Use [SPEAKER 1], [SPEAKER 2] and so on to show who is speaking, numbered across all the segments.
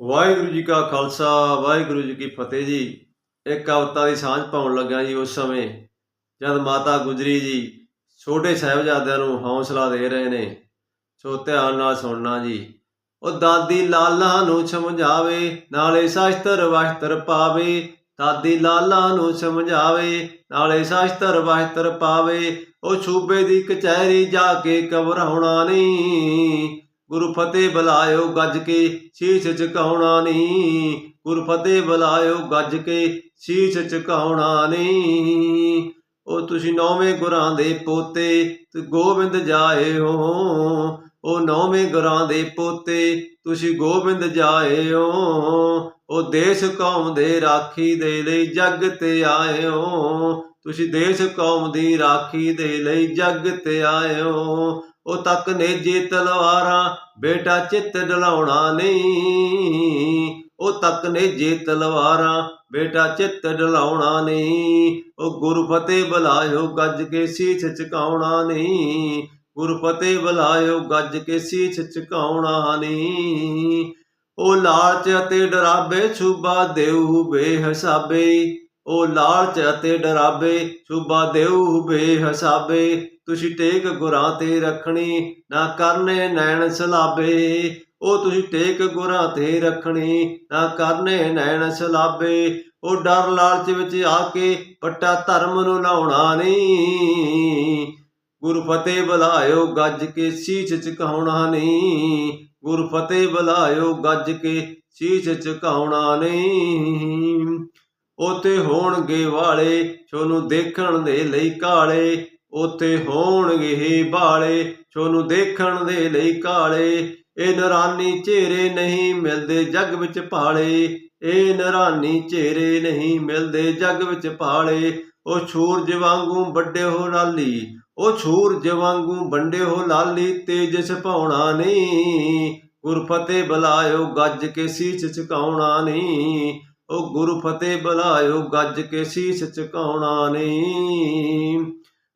[SPEAKER 1] ਵਾਹਿਗੁਰੂ ਜੀ ਕਾ ਖਾਲਸਾ, ਵਾਹਿਗੁਰੂ ਜੀ ਕੀ ਫਤਿਹ ਜੀ। ਇੱਕ ਕਵਿਤਾ ਦੀ ਸਾਂਝ ਪਾਉਣ ਲੱਗਾ ਜੀ ਉਸ ਸਮੇਂ, ਜਦ ਮਾਤਾ ਗੁਜਰੀ ਜੀ ਛੋਟੇ ਸਾਹਿਬਜ਼ਾਦਿਆਂ ਨੂੰ ਹੌਸਲਾ ਦੇ ਰਹੇ ਨੇ। ਸੋ ਧਿਆਨ ਨਾਲ ਸੁਣਨਾ ਜੀ। ਉਹ ਦਾਦੀ ਲਾਲਾ ਨੂੰ ਸਮਝਾਵੇ, ਨਾਲੇ ਸ਼ਾਸਤਰ ਵਸਤਰ ਪਾਵੇ। ਦਾਦੀ ਲਾਲਾ ਨੂੰ ਸਮਝਾਵੇ, ਨਾਲੇ ਸ਼ਾਸਤਰ ਵਸਤਰ ਪਾਵੇ। ਉਹ ਸੂਬੇ ਦੀ ਕਚਹਿਰੀ ਜਾ ਕੇ ਕਬਰ ਹੋਣਾ ਨਹੀਂ। ਗੁਰ ਫਤਿਹ ਬੁਲਾਇਓ ਗੱਜ ਕੇ, ਸ਼ੀਸ਼ ਝੁਕਾਉਣਾ ਨਹੀਂ। ਗੁਰੂ ਫਤਿਹ ਬੁਲਾਇਓ ਗੱਜ ਕੇ, ਸ਼ੀਸ਼ ਝੁਕਾਉਣਾ ਨਹੀਂ। ਉਹ ਤੁਸੀਂ ਨੌਵੇਂ ਗੁਰਾਂ ਦੇ ਪੋਤੇ, ਤੇ ਗੋਬਿੰਦ ਜਾਏ ਹੋ। ਉਹ ਨੌਵੇਂ ਗੁਰਾਂ ਦੇ ਪੋਤੇ, ਤੁਸੀਂ ਗੋਬਿੰਦ ਜਾਏ ਹੋ। ਉਹ ਦੇਸ਼ ਕੌਮ ਦੇ ਰਾਖੀ ਦੇ ਲਈ ਜੱਗ ਤੇ ਆਏ ਹੋ। ਤੁਸੀਂ ਦੇਸ਼ ਕੌਮ ਦੀ ਰਾਖੀ ਦੇ ਲਈ ਜੱਗ ਤੇ ਆਏ ਹੋ। ਉਹ ਤੱਕ ਨੇਜੇ ਤਲਵਾਰਾਂ, ਬੇਟਾ ਚਿੱਤ ਡਲਾਉਣਾ ਨਹੀਂ। ਉਹ ਤੱਕ ਨੇਜੇ ਤਲਵਾਰਾਂ, ਬੇਟਾ ਚਿੱਤ ਡਲਾਉਣਾ ਨਹੀਂ। ਉਹ ਗੁਰ ਫਤਿਹ ਬੁਲਾਇਓ, ਗੱਜ ਕੇ ਸੀਸ ਝੁਕਾਉਣਾ ਨਹੀਂ। ਗੁਰੂ ਫਤਿਹ ਬੁਲਾਇਓ, ਗੱਜ ਕੇ ਸੀਸ ਝੁਕਾਉਣਾ ਨਹੀਂ। ਉਹ ਲਾਲਚ ਅਤੇ ਡਰਾਬੇ, ਛੁਬਾ ਦੇਉ ਬੇਹਿਸਾਬੇ। ਉਹ ਲਾਲਚ ਅਤੇ ਡਰਾਬੇ ਛੁਬਾ ਦੇਉ ਬੇਹਿਸਾਬੇ। ਤੁਸੀਂ ਟੇਕ ਗੁਰਾਂ ਤੇ ਰੱਖਣੀ, ਨਾ ਕਰਨੇ ਨੈਣ ਸਲਾਬੇ। ਉਹ ਤੁਸੀਂ ਟੇਕ ਗੁਰਾਂ ਤੇ ਰੱਖਣੀ, ਨਾ ਕਰਨੇ ਨੈਣ ਸਲਾਬੇ। ਉਹ ਡਰ ਲਾਲਚ ਵਿੱਚ ਆ ਕੇ ਪੱਟਾ ਧਰਮ ਨੂੰ ਲਾਉਣਾ ਨਹੀਂ। ਗੁਰ ਫਤਿਹ ਬੁਲਾਇਓ ਗੱਜ ਕੇ ਸੀਸ ਝੁਕਾਉਣਾ ਨਹੀਂ। ਗੁਰ ਫਤਿਹ ਬੁਲਾਇਓ ਗੱਜ ਕੇ ਸੀਸ ਝੁਕਾਉਣਾ ਨਹੀਂ। ਉਤੇ ਹੋਣਗੇ ਵਾਲੇ, ਛੋਨੂੰ ਦੇਖਣ ਦੇ ਲਈ ਕਾਲੇ। ਉਤੇ ਹੋਣਗੇ ਵਾਲੇ ਛੋਨੂੰ ਦੇਖਣ ਦੇ ਲਈ ਕਾਲੇ। ਇਹ ਨਰਾਨੀ ਚਿਹਰੇ ਨਹੀਂ ਮਿਲਦੇ ਜੱਗ ਵਿੱਚ ਭਾਲੇ। ਇਹ ਨਰਾਨੀ ਚਿਹਰੇ ਨਹੀਂ ਮਿਲਦੇ ਜੱਗ ਵਿੱਚ ਭਾਲੇ। ਉਹ ਛੂਰਜ ਵਾਂਗੂ ਵੱਡੇ ਹੋ ਲਾਲੀ। ਉਹ ਛੂਰਜ ਵਾਂਗੂ ਵੰਡੇ ਹੋ ਲਾਲੀ, ਤੇਜ ਛਪਾਉਣਾ ਨਹੀਂ। ਗੁਰ ਫਤਿਹ ਬੁਲਾਇਓ ਗੱਜ ਕੇ ਸੀਸ ਝੁਕਾਉਣਾ ਨਹੀਂ। ਉਹ ਗੁਰੂ ਫਤਿਹ ਬੁਲਾਇਓ, ਗੱਜ ਕੇ ਸੀਸ ਝੁਕਾਉਣਾ ਨਹੀਂ।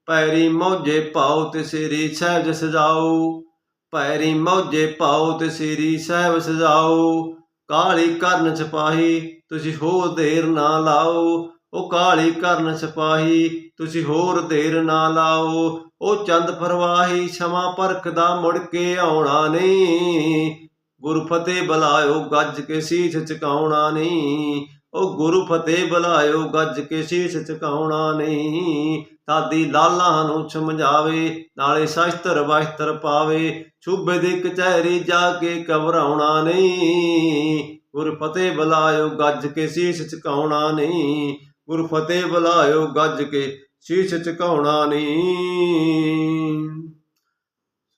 [SPEAKER 1] ਪੈਰੀ ਮੌਜੇ ਪਾਓ ਤੇ ਸਿਰੀ ਸਹਿਜ ਸਜਾਓ। ਪੈਰੀ ਮੌਜੇ ਪਾਓ ਤੇ ਸਿਰੀ ਸਹਿਬ ਸਜਾਓ। ਕਾਲੀ ਕਰਨ ਸਿਪਾਹੀ ਤੁਸੀਂ ਹੋਰ ਦੇਰ ਨਾ ਲਾਓ। ਉਹ ਕਾਲੀ ਕਰਨ ਸਿਪਾਹੀ ਤੁਸੀਂ ਹੋਰ ਦੇਰ ਨਾ ਲਾਓ। ਉਹ ਚੰਦ ਪਰਵਾਹੀ ਛਮਾ ਪਰਖ ਦਾ ਮੁੜ ਕੇ ਆਉਣਾ ਨਹੀਂ। ਗੁਰ ਫਤਿਹ ਬੁਲਾਇਓ ਗੱਜ ਕੇ ਸੀਸ ਝੁਕਾਉਣਾ ਨਹੀਂ। ਉਹ ਗੁਰੂ ਫਤਿਹ ਬੁਲਾਇਓ ਗੱਜ ਕੇ ਸੀਸ ਝੁਕਾਉਣਾ ਨਹੀਂ। ਦਾਦੀ ਲਾਲਾ ਨੂੰ ਸਮਝਾਵੇ, ਨਾਲੇ ਸ਼ਾਸਤਰ ਵਸਤਰ ਪਾਵੇ ਸੂਬੇ ਦੀ ਕਚਹਿਰੀ ਜਾ ਕੇ ਘਬਰਾਉਣਾ ਨਹੀਂ। ਗੁਰ ਫਤਿਹ ਬੁਲਾਇਓ ਗੱਜ ਕੇ ਸੀਸ ਝੁਕਾਉਣਾ ਨਹੀਂ। ਗੁਰੂ ਫਤਿਹ ਬੁਲਾਇਓ ਗੱਜ ਕੇ ਸੀਸ ਝੁਕਾਉਣਾ ਨਹੀਂ।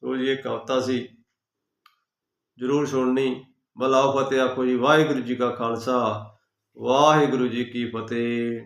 [SPEAKER 1] ਸੋ ਇਹ ਕਵਤਾ ਸੀ। ਜਰੂਰ ਸੁਣਨੀ। ਬਲਾਓ ਫਤਿਹ ਆਖੋ ਜੀ ਵਾਹਿਗੁਰੂ ਜੀ ਕਾ ਖਾਲਸਾ। ਵਾਹਿਗੁਰੂ ਜੀ ਕੀ ਫਤਿਹ।